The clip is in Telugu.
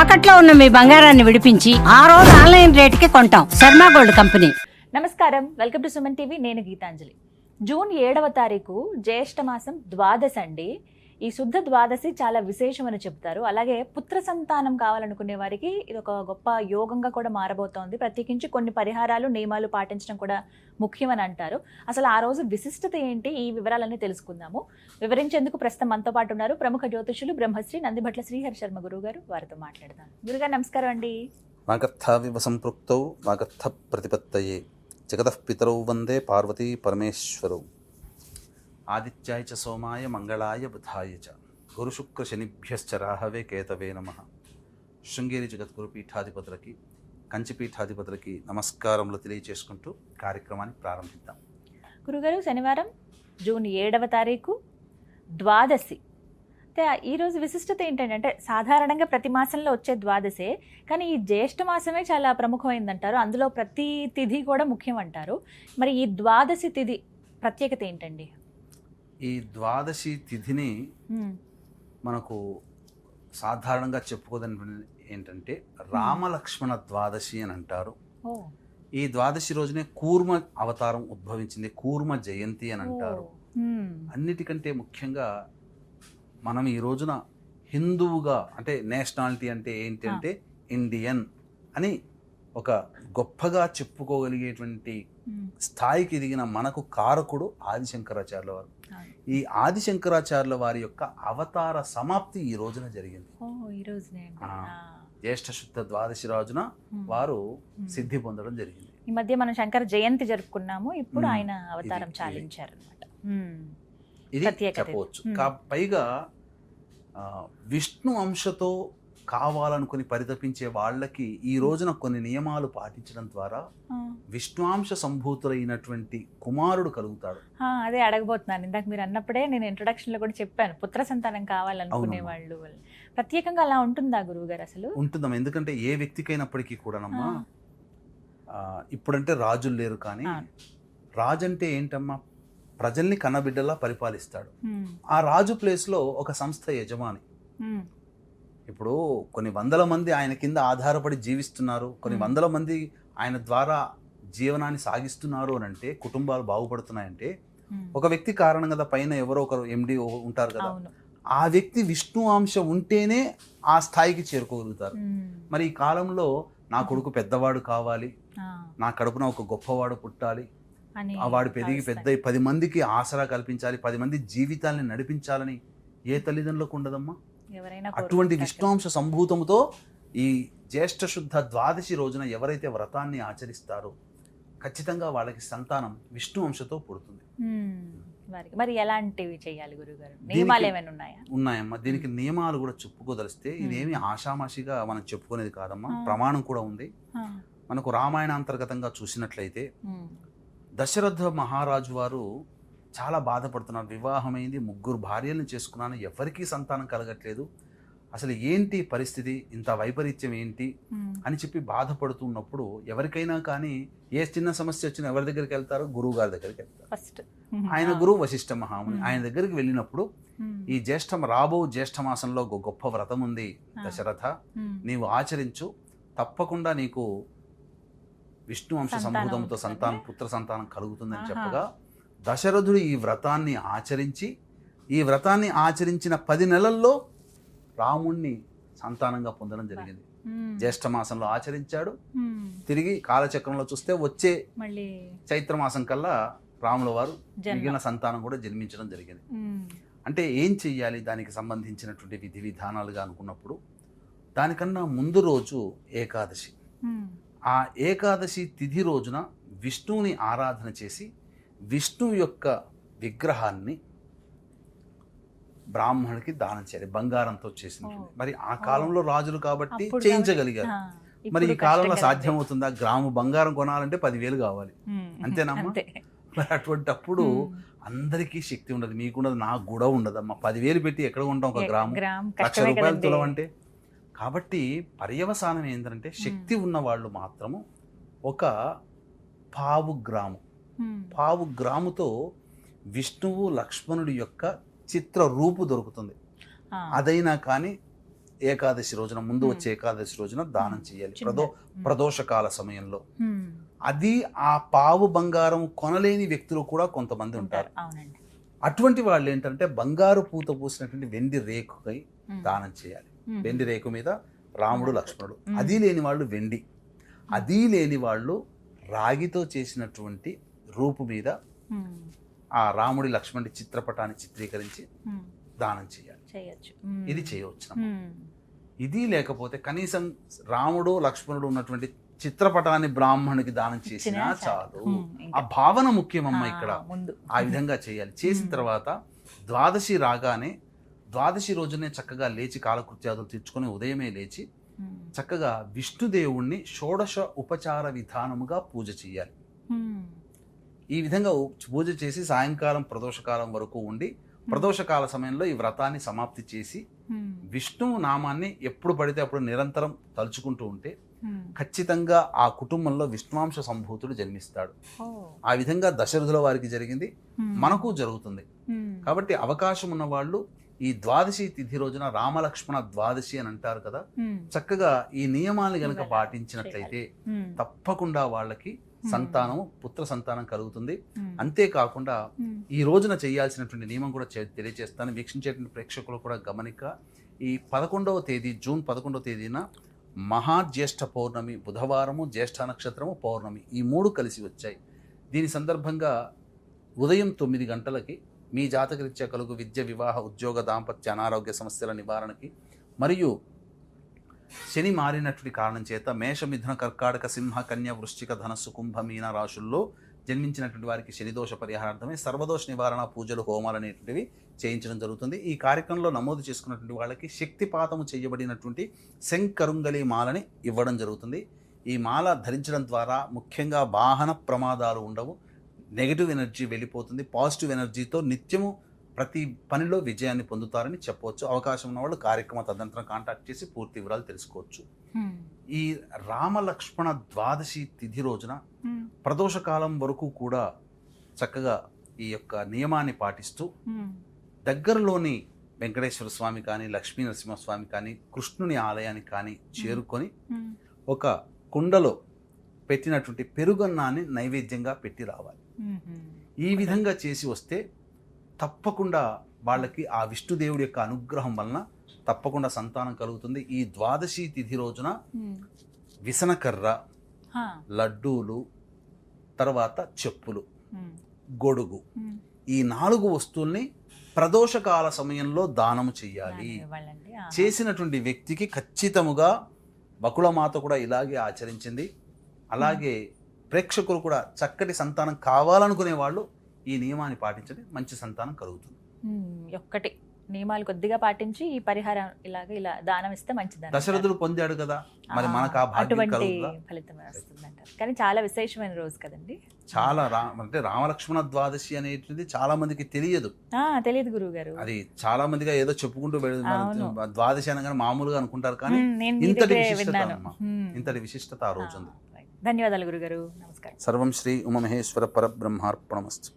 తాకట్లో ఉన్న మీ బంగారాన్ని విడిపించి ఆ రోజు ఆన్లైన్ రేటుకి కొంటాం. Sharma gold company. నమస్కారం. Welcome to Suman TV. నేను గీతాంజలి. జూన్ ఏడవ తారీఖు జ్యేష్ఠ మాసం ద్వాదశి అండి. ఈ శుద్ధ ద్వాదశి చాలా విశేషమని చెప్తారు అలాగే పుత్ర సంతానం కావాలనుకునే వారికి ఇది ఒక గొప్ప యోగంగా కూడా మారబోతోంది. ప్రత్యేకించి కొన్ని పరిహారాలు నియమాలు పాటించడం కూడా ముఖ్యమని అంటారు. అసలు ఆ రోజు విశిష్టత ఏంటి? ఈ వివరాలన్నీ తెలుసుకుందాము. వివరించేందుకు ప్రస్తుతం మనతో పాటు ఉన్నారు ప్రముఖ జ్యోతిషులు బ్రహ్మశ్రీ నందిభట్ల శ్రీహరి శర్మ గురువు గారు వారితో మాట్లాడదాం. గురుగారు నమస్కారం అండి. వాగర్థావివ సంపృక్తౌ వాగర్థ ప్రతిపత్తయే జగతః పితరౌ వందే పార్వతీ పరమేశ్వరౌ. ఆదిత్యాయ చ సోమాయ మంగళాయ బుధాయ చ. గురుశుక్ర శనిభ్యశ్చ రాహవే కేతవే నమ. శృంగేరి జగద్గురు పీఠాధిపతులకి కంచి పీఠాధిపతులకి నమస్కారములు తెలియచేసుకుంటూ కార్యక్రమాన్ని ప్రారంభిద్దాం. గురుగారు శనివారం జూన్ ఏడవ తారీఖు ద్వాదశి. అయితే ఈరోజు విశిష్టత ఏంటంటే అంటే సాధారణంగా ప్రతి మాసంలో వచ్చే ద్వాదశే కానీ ఈ జ్యేష్ఠ మాసమే చాలా ప్రముఖమైందంటారు. అందులో ప్రతి తిథి కూడా ముఖ్యం అంటారు మరి ఈ ద్వాదశి తిథి ప్రత్యేకత ఏంటండి? ఈ ద్వాదశి తిథిని మనకు సాధారణంగా చెప్పుకోదని ఏంటంటే రామలక్ష్మణ ద్వాదశి అని అంటారు. ఈ ద్వాదశి రోజునే కూర్మ అవతారం ఉద్భవించింది కూర్మ జయంతి అని అంటారు. అన్నిటికంటే ముఖ్యంగా మనం ఈ రోజున హిందువుగా అంటే నేషనాలిటీ అంటే ఏంటి. అంటే ఇండియన్ అని ఒక గొప్పగా చెప్పుకోగలిగేటువంటి స్థాయికి ఎదిగిన మనకు కారకుడు ఆదిశంకరాచార్యుల వారు. ఈ ఆదిశంకరాచార్యుల వారి యొక్క అవతార సమాప్తి ఈ రోజున జరిగింది. జ్యేష్ఠ శుద్ధ ద్వాదశి రోజున వారు. సిద్ధి పొందడం జరిగింది. ఈ మధ్య మనం శంకర జయంతి జరుపుకున్నాము. ఇప్పుడు ఆయన అవతారం చాలించారు అనమాట ఇది. చెప్పవచ్చు. పైగా విష్ణు అంశతో కావాలనుకుని పరితపించే వాళ్ళకి ఈ రోజున కొన్ని నియమాలు పాటించడం ద్వారా విష్ణువాంశ సంభూతులైనటువంటి కుమారుడు కలుగుతాడు. అదే అడగబోతున్నాను. ఇందాక మీరు అన్నప్పుడే నేను ఇంట్రొడక్షన్లో కూడా చెప్పాను పుత్ర సంతానం కావాలనుకునే. వాళ్ళు ప్రత్యేకంగా అలా ఉంటుందా గురువు గారు అసలు? ఉంటుందమ్మా. ఎందుకంటే ఏ వ్యక్తికైనప్పటికీ కూడానమ్మా ఇప్పుడంటే రాజులు లేరు కానీ. రాజు అంటే ఏంటమ్మా? ప్రజల్ని కన్నబిడ్డలా పరిపాలిస్తాడు. ఆ రాజు ప్లేస్లో ఒక సంస్థ యజమాని. ఇప్పుడు కొన్ని వందల మంది ఆయన కింద ఆధారపడి జీవిస్తున్నారు. కొన్ని. వందల మంది ఆయన ద్వారా జీవనాన్ని సాగిస్తున్నారు అని అంటే కుటుంబాలు బాగుపడుతున్నాయంటే. ఒక వ్యక్తి కారణం కదా పైన ఎవరో ఒకరు ఎండి ఉంటారు కదా. ఆ వ్యక్తి విష్ణు అంశ ఉంటేనే ఆ స్థాయికి చేరుకోగలుగుతారు. మరి ఈ కాలంలో నా కొడుకు పెద్దవాడు కావాలి నా కడుపున ఒక గొప్పవాడు పుట్టాలి ఆ వాడు పెరిగి పెద్ద. పది మందికి ఆసరా కల్పించాలి పది మంది జీవితాల్ని నడిపించాలని ఏ తల్లిదండ్రులకు ఉండదమ్మా? అటువంటి విష్ణుంశ సంభూతముతో ఈ జ్యేష్ఠ శుద్ధ ద్వాదశి రోజున ఎవరైతే వ్రతాన్ని ఆచరిస్తారో ఖచ్చితంగా వాళ్ళకి సంతానం విష్ణు అంశతో పుడుతుంది మరి ఎలాంటివి చేయాలి గురువు గారు నియమాలు ఏమైనా ఉన్నాయా? ఉన్నాయమ్మా. దీనికి నియమాలు కూడా చెప్పుకోదలిస్తే ఇదేమి ఆషామాషిగా మనం చెప్పుకునేది కాదమ్మా. ప్రమాణం కూడా ఉంది. మనకు రామాయణ అంతర్గతంగా చూసినట్లయితే దశరథ మహారాజు వారు చాలా బాధపడుతున్నారు. వివాహమైంది ముగ్గురు భార్యలను చేసుకున్నాను ఎవరికీ సంతానం కలగట్లేదు. అసలు ఏంటి పరిస్థితి? ఇంత వైపరీత్యం ఏంటి? అని చెప్పి బాధపడుతున్నప్పుడు ఎవరికైనా కానీ ఏ చిన్న సమస్య వచ్చినా ఎవరి దగ్గరికి వెళ్తారో? గురువు గారి దగ్గరికి వెళ్తారు. ఫస్ట్. ఆయన గురువు వశిష్ఠ మహాముని. ఆయన దగ్గరికి వెళ్ళినప్పుడు ఈ జ్యేష్ఠ రాబో జ్యేష్ఠ మాసంలో ఒక గొప్ప వ్రతం ఉంది. దశరథ. నీవు ఆచరించు. తప్పకుండా నీకు విష్ణు వంశ సంతానం సంభూతంతో? సంతానం పుత్ర సంతానం కలుగుతుందని. చెప్పగా దశరథుడు ఈ వ్రతాన్ని ఆచరించి ఈ వ్రతాన్ని ఆచరించిన పది నెలల్లో రాముణ్ణి సంతానంగా పొందడం జరిగింది. ఉమ్, జ్యేష్ఠ మాసంలో ఆచరించాడు. ఉమ్, తిరిగి కాలచక్రంలో చూస్తే వచ్చే మళ్ళీ చైత్ర మాసం కల్లా రాముల వారు మిగిలిన సంతానం కూడా జన్మించడం జరిగింది. ఉమ్, అంటే ఏం చెయ్యాలి? దానికి సంబంధించినటువంటి విధి విధానాలుగా అనుకున్నప్పుడు దానికన్నా ముందు రోజు ఏకాదశి. ఆ ఏకాదశి తిథి రోజున విష్ణువుని ఆరాధన చేసి విష్ణువు యొక్క విగ్రహాన్ని బ్రాహ్మణుడికి దానం చేయాలి బంగారంతో చేసినటువంటి ఓ. మరి ఆ కాలంలో రాజులు కాబట్టి చేయించగలిగారు. మరి ఈ కాలంలో కష్టం సాధ్యం కదండి. అవుతుందా గ్రాము బంగారం కొనాలంటే పదివేలు కావాలి. అంతేనమ్మా? అంతే. మరి అటువంటప్పుడు అందరికీ శక్తి ఉండదు మీకున్నది నాకు కూడా ఉండదమ్మా. పదివేలు పెట్టి ఎక్కడ కొంటాం ఒక గ్రాము? లక్ష రూపాయలు. తులవంటే కాబట్టి పర్యవసానం ఏంటంటే శక్తి ఉన్న వాళ్ళు మాత్రము ఒక పావు గ్రాము. పావు గ్రాముతో విష్ణువు లక్ష్మణుడి యొక్క చిత్ర రూపు దొరుకుతుంది అదైనా కానీ ఏకాదశి రోజున ముందు. వచ్చే ఏకాదశి రోజున దానం చేయాలి ప్రదో. ప్రదోషకాల సమయంలో. అది ఆ పావు బంగారం కొనలేని వ్యక్తులు కూడా కొంతమంది ఉంటారు అటువంటి వాళ్ళు ఏంటంటే బంగారు పూత పూసినటువంటి వెండి రేకుకై. దానం చేయాలి. వెండి రేకు మీద రాముడు లక్ష్మణుడు. అది లేని వాళ్ళు వెండి అది లేని వాళ్ళు రాగితో చేసినటువంటి రూపు మీద. ఆ రాముడి లక్ష్మణుడి చిత్రపటాన్ని చిత్రీకరించి. దానం చేయాలి చేయొచ్చు. ఇది చేయవచ్చు. ఇది లేకపోతే కనీసం రాముడు లక్ష్మణుడు ఉన్నటువంటి చిత్రపటాన్ని బ్రాహ్మణుడికి దానం చేసినా చాలు. ఆ భావన ముఖ్యమమ్మ ఇక్కడ ఆ, విధంగా చేయాలి చేసిన. తర్వాత ద్వాదశి రాగానే ద్వాదశి రోజునే చక్కగా లేచి కాలకృత్యాదులు తెచ్చుకొని ఉదయమే లేచి. చక్కగా విష్ణుదేవుణ్ణి షోడశ ఉపచార విధానముగా పూజ చేయాలి. ఈ విధంగా పూజ చేసి సాయంకాలం ప్రదోషకాలం వరకు ఉండి ప్రదోషకాల సమయంలో ఈ వ్రతాన్ని సమాప్తి చేసి ఉమ్. విష్ణు నామాన్ని ఎప్పుడు పడితే అప్పుడు నిరంతరం తలుచుకుంటూ ఉంటే. ఖచ్చితంగా ఆ కుటుంబంలో విష్ణువాంశ సంభూతుడు జన్మిస్తాడు. ఆ విధంగా దశరథుల వారికి జరిగింది. మనకు జరుగుతుంది. కాబట్టి అవకాశం ఉన్న వాళ్ళు ఈ ద్వాదశి తిథి రోజున రామలక్ష్మణ ద్వాదశి అని అంటారు కదా. చక్కగా ఈ నియమాలను గనక పాటించినట్లయితే. తప్పకుండా వాళ్ళకి సంతానం పుత్ర సంతానం కలుగుతుంది. అంతేకాకుండా. ఈ రోజున చేయాల్సినటువంటి నియమం కూడా తెలియజేస్తాను వీక్షించేటువంటి ప్రేక్షకులు కూడా గమనిక ఈ పదకొండవ తేదీ జూన్ పదకొండవ తేదీన మహాజ్యేష్ఠ పౌర్ణమి బుధవారము జ్యేష్ఠ నక్షత్రము పౌర్ణమి ఈ మూడు కలిసి వచ్చాయి దీని సందర్భంగా ఉదయం తొమ్మిది గంటలకి మీ జాతకరీత్యా కలుగు విద్య వివాహ ఉద్యోగ దాంపత్య అనారోగ్య సమస్యల నివారణకి మరియు శని మారినటువంటి కారణం చేత మేషమిథున కర్కాటక సింహ కన్య వృశ్చిక ధనస్సు కుంభ మీన రాశుల్లో జన్మించినటువంటి వారికి శనిదోష పరిహారార్థమే సర్వదోష నివారణ పూజలు హోమాలు అనేటువంటివి చేయించడం జరుగుతుంది. ఈ కార్యక్రమంలో నమోదు చేసుకున్నటువంటి వాళ్ళకి శక్తిపాతము చేయబడినటువంటి శంకరుంగలి మాలని ఇవ్వడం జరుగుతుంది. ఈ మాల ధరించడం ద్వారా ముఖ్యంగా వాహన ప్రమాదాలు ఉండవు. నెగిటివ్ ఎనర్జీ వెళ్ళిపోతుంది. పాజిటివ్ ఎనర్జీతో నిత్యము ప్రతి పనిలో విజయాన్ని పొందుతారని చెప్పవచ్చు అవకాశం ఉన్న వాళ్ళు కార్యక్రమ తదనంతరం కాంటాక్ట్ చేసి పూర్తి వివరాలు తెలుసుకోవచ్చు. ఈ రామలక్ష్మణ ద్వాదశి తిథి రోజున. ప్రదోషకాలం వరకు కూడా చక్కగా ఈ యొక్క నియమాన్ని పాటిస్తూ. దగ్గరలోని వెంకటేశ్వర స్వామి కానీ లక్ష్మీ నరసింహస్వామి కానీ కృష్ణుని ఆలయానికి కానీ చేరుకొని. ఒక కుండలో పెట్టినటువంటి పెరుగన్నాన్ని నైవేద్యంగా పెట్టి రావాలి. ఈ విధంగా చేసి వస్తే తప్పకుండా వాళ్ళకి ఆ విష్ణుదేవుడి యొక్క అనుగ్రహం వలన తప్పకుండా సంతానం కలుగుతుంది ఈ ద్వాదశి తిథి రోజున. విసనకర్ర. లడ్డూలు తర్వాత చెప్పులు. గొడుగు. ఈ నాలుగు వస్తువుల్ని ప్రదోషకాల సమయంలో దానము ఆహా. చేసినటువంటి వ్యక్తికి ఖచ్చితముగా బకుళమాత కూడా ఇలాగే ఆచరించింది అలాగే ప్రేక్షకులు కూడా చక్కటి సంతానం కావాలనుకునే వాళ్ళు ఈ నియమాన్ని పాటించండి మంచి సంతానం కలుగుతుంది. ఒక్కటి. నియమాలు కొద్దిగా పాటించి ఈ పరిహారం ఇలాగ ఇలా దానం ఇస్తే మంచిది దశరథుడు పొందాడు కదా మరి మనకు ఆ భాగ్యం అటువంటి ఫలితం వస్తుందంటారు. కానీ చాలా విశేషమైన రోజు కదండి. చాలా రా అంటే రామలక్ష్మణ ద్వాదశి అనేటువంటిది చాలా మందికి తెలియదు. ఆ తెలియదు గురువు గారు అది చాలా మందిగా ఏదో చెప్పుకుంటూ. ద్వాదశి అనగానే మామూలుగా అనుకుంటారు కానీ ఇంతటి విశిష్టత. ఇంతటి విశిష్టత ఆ రోజు ఉంది ధన్యవాదాలు గురుగారు. నమస్కారం. సర్వం శ్రీ ఉమమహేశ్వర పరబ్రహ్మార్పణమస్తు.